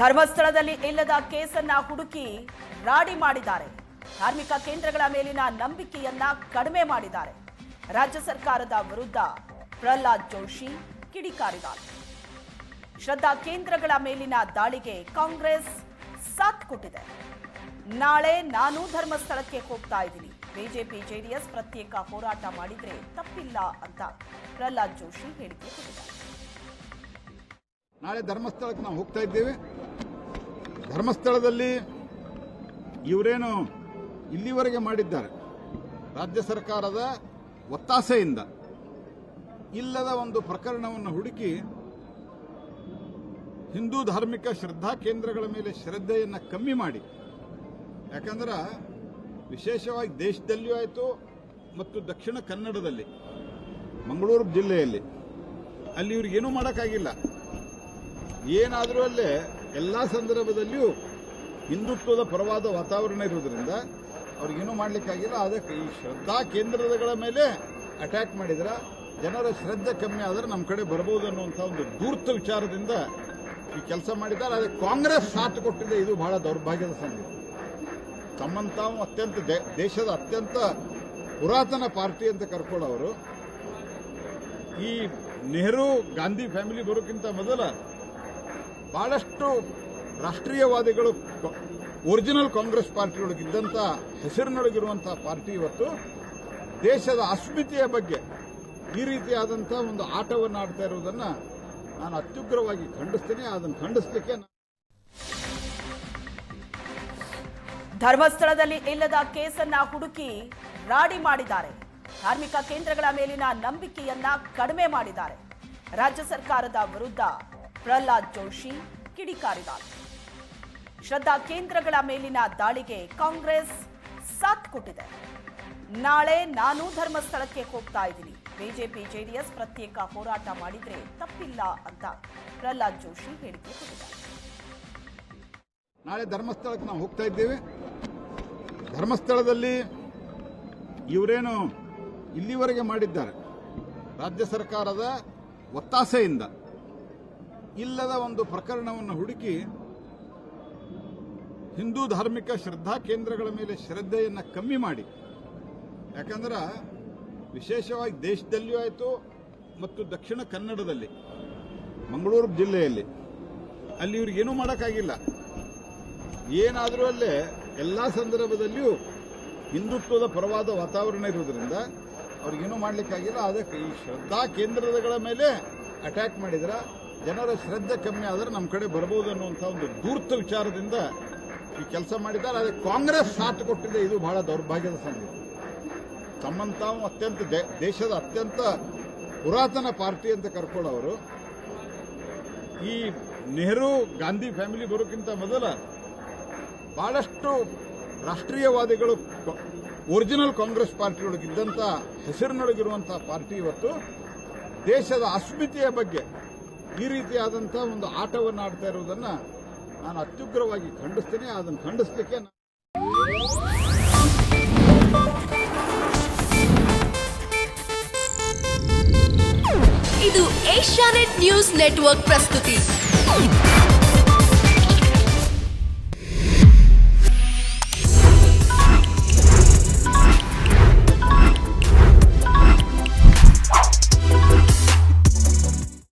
ಧರ್ಮಸ್ಥಳದಲ್ಲಿ ಇಲ್ಲದ ಕೇಸನ್ನ ಹುಡುಕಿ ರಾಡಿ ಮಾಡಿದ್ದಾರೆ. ಧಾರ್ಮಿಕ ಕೇಂದ್ರಗಳ ಮೇಲಿನ ನಂಬಿಕೆಯನ್ನ ಕಡಿಮೆ ಮಾಡಿದ್ದಾರೆ. ರಾಜ್ಯ ಸರ್ಕಾರದ ವಿರುದ್ಧ ಪ್ರಹ್ಲಾದ್ ಜೋಶಿ ಕಿಡಿಕಾರಿದ್ದಾರೆ. ಶ್ರದ್ಧಾ ಕೇಂದ್ರಗಳ ಮೇಲಿನ ದಾಳಿಗೆ ಕಾಂಗ್ರೆಸ್ ಸಾಥ್ ಕೊಟ್ಟಿದೆ. ನಾಳೆ ನಾನು ಧರ್ಮಸ್ಥಳಕ್ಕೆ ಹೋಗ್ತಾ ಇದ್ದೀನಿ. ಬಿಜೆಪಿ, ಜೆಡಿಎಸ್ ಪ್ರತ್ಯೇಕ ಹೋರಾಟ ಮಾಡಿದ್ರೆ ತಪ್ಪಿಲ್ಲ ಅಂತ ಪ್ರಹ್ಲಾದ್ ಜೋಶಿ ಹೇಳಿಕೆ ಕೊಟ್ಟಿದ್ದಾರೆ. ನಾಳೆ ಧರ್ಮಸ್ಥಳಕ್ಕೆ ನಾವು ಹೋಗ್ತಾ ಇದ್ದೇವೆ. ಧರ್ಮಸ್ಥಳದಲ್ಲಿ ಇವರೇನು ಇಲ್ಲಿವರೆಗೆ ಮಾಡಿದ್ದಾರೆ. ರಾಜ್ಯ ಸರ್ಕಾರದ ಒತ್ತಾಸೆಯಿಂದ ಇಲ್ಲದ ಒಂದು ಪ್ರಕರಣವನ್ನು ಹುಡುಕಿ ಹಿಂದೂ ಧಾರ್ಮಿಕ ಶ್ರದ್ಧಾ ಕೇಂದ್ರಗಳ ಮೇಲೆ ಶ್ರದ್ಧೆಯನ್ನು ಕಮ್ಮಿ ಮಾಡಿ. ಯಾಕಂದ್ರೆ ವಿಶೇಷವಾಗಿ ದೇಶದಲ್ಲಿಯೂ ಆಯಿತು ಮತ್ತು ದಕ್ಷಿಣ ಕನ್ನಡದಲ್ಲಿ, ಮಂಗಳೂರು ಜಿಲ್ಲೆಯಲ್ಲಿ ಅಲ್ಲಿ ಇವ್ರಿಗೇನೂ ಮಾಡೋಕ್ಕಾಗಿಲ್ಲ. ಏನಾದರೂ ಅಲ್ಲೇ ಎಲ್ಲ ಸಂದರ್ಭದಲ್ಲಿಯೂ ಹಿಂದುತ್ವದ ಪರವಾದ ವಾತಾವರಣ ಇರುವುದರಿಂದ ಅವ್ರಿಗೇನೂ ಮಾಡಲಿಕ್ಕಾಗಿಲ್ಲ ಅದಕ್ಕೆ ಈ ಶ್ರದ್ಧಾ ಕೇಂದ್ರಗಳ ಮೇಲೆ ಅಟ್ಯಾಕ್ ಮಾಡಿದ್ರೆ ಜನರ ಶ್ರದ್ಧೆ ಕಮ್ಮಿ ಆದರೆ ನಮ್ಮ ಕಡೆ ಬರಬಹುದು ಅನ್ನುವಂಥ ಒಂದು ದೂರ್ತ ವಿಚಾರದಿಂದ ಈ ಕೆಲಸ ಮಾಡಿದ್ದಾರೆ. ಅದಕ್ಕೆ ಕಾಂಗ್ರೆಸ್ ಸಾಥ್ ಕೊಟ್ಟಿದೆ. ಇದು ಬಹಳ ದೌರ್ಭಾಗ್ಯದ ಸಂಗತಿ. ತಮ್ಮನ್ನು ಅತ್ಯಂತ ದೇಶದ ಅತ್ಯಂತ ಪುರಾತನ ಪಾರ್ಟಿ ಅಂತ ಕರ್ಕೊಳ್ಳೋರು ಈ ನೆಹರು ಗಾಂಧಿ ಫ್ಯಾಮಿಲಿ ಬರೋಕ್ಕಿಂತ ಮೊದಲ ಬಹಳಷ್ಟು ರಾಷ್ಟ್ರೀಯವಾದಿಗಳು ಒರಿಜಿನಲ್ ಕಾಂಗ್ರೆಸ್ ಪಾರ್ಟಿಯೊಳಗಿದ್ದಂಥ ಹೆಸರಿನೊಳಗಿರುವಂಥ ಪಾರ್ಟಿ ಇವತ್ತು. ದೇಶದ ಅಸ್ಮಿತೆಯ ಬಗ್ಗೆ ಈ ರೀತಿಯಾದಂಥ ಒಂದು ಆಟವನ್ನು ಆಡ್ತಾ ಇರುವುದನ್ನು ನಾನು ಅತ್ಯುಗ್ರವಾಗಿ ಖಂಡಿಸ್ತೇನೆ. ಅದನ್ನು ಖಂಡಿಸಲಿಕ್ಕೆ ಧರ್ಮಸ್ಥಳದಲ್ಲಿ ಇಲ್ಲದ ಕೇಸನ್ನ ಹುಡುಕಿ ರಾಡಿ ಮಾಡಿದ್ದಾರೆ. ಧಾರ್ಮಿಕ ಕೇಂದ್ರಗಳ ಮೇಲಿನ ನಂಬಿಕೆಯನ್ನ ಕಡಿಮೆ ಮಾಡಿದ್ದಾರೆ. ರಾಜ್ಯ ಸರ್ಕಾರದ ವಿರುದ್ಧ ಪ್ರಹ್ಲಾದ್ ಜೋಶಿ ಕಿಡಿಕಾರಿದ್ದಾರೆ ಶ್ರದ್ಧಾ ಕೇಂದ್ರಗಳ ಮೇಲಿನ ದಾಳಿಗೆ ಕಾಂಗ್ರೆಸ್ ಸಾಥ್ ಕೊಟ್ಟಿದೆ. ನಾಳೆ ನಾನು ಧರ್ಮಸ್ಥಳಕ್ಕೆ ಹೋಗ್ತಾ ಇದ್ದೀನಿ. ಬಿಜೆಪಿ, ಜೆಡಿಎಸ್ ಪ್ರತ್ಯೇಕ ಹೋರಾಟ ಮಾಡಿದ್ರೆ ತಪ್ಪಿಲ್ಲ ಅಂತ ಪ್ರಹ್ಲಾದ್ ಜೋಶಿ ಹೇಳಿಕೆ ಕೊಟ್ಟಿದ್ದಾರೆ. ನಾಳೆ ಧರ್ಮಸ್ಥಳಕ್ಕೆ ನಾವು ಹೋಗ್ತಾ ಇದ್ದೇವೆ. ಧರ್ಮಸ್ಥಳದಲ್ಲಿ ಇವರೇನು ಇಲ್ಲಿವರೆಗೆ ಮಾಡಿದ್ದಾರೆ. ರಾಜ್ಯ ಸರ್ಕಾರದ ಒತ್ತಾಸೆಯಿಂದ ಇಲ್ಲದ ಒಂದು ಪ್ರಕರಣವನ್ನು ಹುಡುಕಿ ಹಿಂದೂ ಧಾರ್ಮಿಕ ಶ್ರದ್ಧಾ ಕೇಂದ್ರಗಳ ಮೇಲೆ ಶ್ರದ್ಧೆಯನ್ನು ಕಮ್ಮಿ ಮಾಡಿ. ಯಾಕಂದ್ರೆ ವಿಶೇಷವಾಗಿ ದೇಶದಲ್ಲಿಯೂ ಆಯಿತು ಮತ್ತು ದಕ್ಷಿಣ ಕನ್ನಡದಲ್ಲಿ, ಮಂಗಳೂರು ಜಿಲ್ಲೆಯಲ್ಲಿ ಅಲ್ಲಿ ಇವ್ರಿಗೇನೂ ಮಾಡೋಕ್ಕಾಗಿಲ್ಲ. ಏನಾದರೂ ಅಲ್ಲೇ ಎಲ್ಲ ಸಂದರ್ಭದಲ್ಲಿಯೂ ಹಿಂದುತ್ವದ ಪರವಾದ ವಾತಾವರಣ ಇರುವುದರಿಂದ ಅವ್ರಿಗೇನೂ ಮಾಡಲಿಕ್ಕಾಗಿಲ್ಲ. ಅದಕ್ಕೆ ಈ ಶ್ರದ್ಧಾ ಕೇಂದ್ರಗಳ ಮೇಲೆ ಅಟ್ಯಾಕ್ ಮಾಡಿದ್ರೆ ಜನರ ಶ್ರದ್ಧೆ ಕಮ್ಮಿ ಆದರೆ ನಮ್ಮ ಕಡೆ ಬರಬಹುದು ಅನ್ನುವಂಥ ಒಂದು ದೂರ್ತ ವಿಚಾರದಿಂದ ಈ ಕೆಲಸ ಮಾಡಿದ್ದಾರೆ. ಅದಕ್ಕೆ ಕಾಂಗ್ರೆಸ್ ಸಾಥ್ ಕೊಟ್ಟಿದೆ, ಇದು ಬಹಳ ದೌರ್ಭಾಗ್ಯದ ಸಂಗತಿ. ತಮ್ಮನ್ನು ಅತ್ಯಂತ ದೇಶದ ಅತ್ಯಂತ ಪುರಾತನ ಪಾರ್ಟಿ ಅಂತ ಕರ್ಕೊಳ್ಳೋರು ಈ ನೆಹರು ಗಾಂಧಿ ಫ್ಯಾಮಿಲಿ ಬರೋಕ್ಕಿಂತ ಮೊದಲ ಬಹಳಷ್ಟು ರಾಷ್ಟ್ರೀಯವಾದಿಗಳು ಒರಿಜಿನಲ್ ಕಾಂಗ್ರೆಸ್ ಪಾರ್ಟಿಯೊಳಗಿದ್ದಂಥ ಹೆಸರಿನೊಳಗಿರುವಂತಹ ಪಾರ್ಟಿ ಇವತ್ತು. ದೇಶದ ಅಸ್ಮಿತೆಯ ಬಗ್ಗೆ ಈ ರೀತಿಯಾದಂಥ ಒಂದು ಆಟವನ್ನು ಆಡ್ತಾ ಇರುವುದನ್ನ ನಾನು ಅತ್ಯುಗ್ರವಾಗಿ ಖಂಡಿಸ್ತೇನೆ. ಅದನ್ನು ಖಂಡಿಸ್ಲಿಕ್ಕೆ ಇದು ಏಷ್ಯಾನೆಟ್ ನ್ಯೂಸ್ ನೆಟ್ವರ್ಕ್ ಪ್ರಸ್ತುತಿ.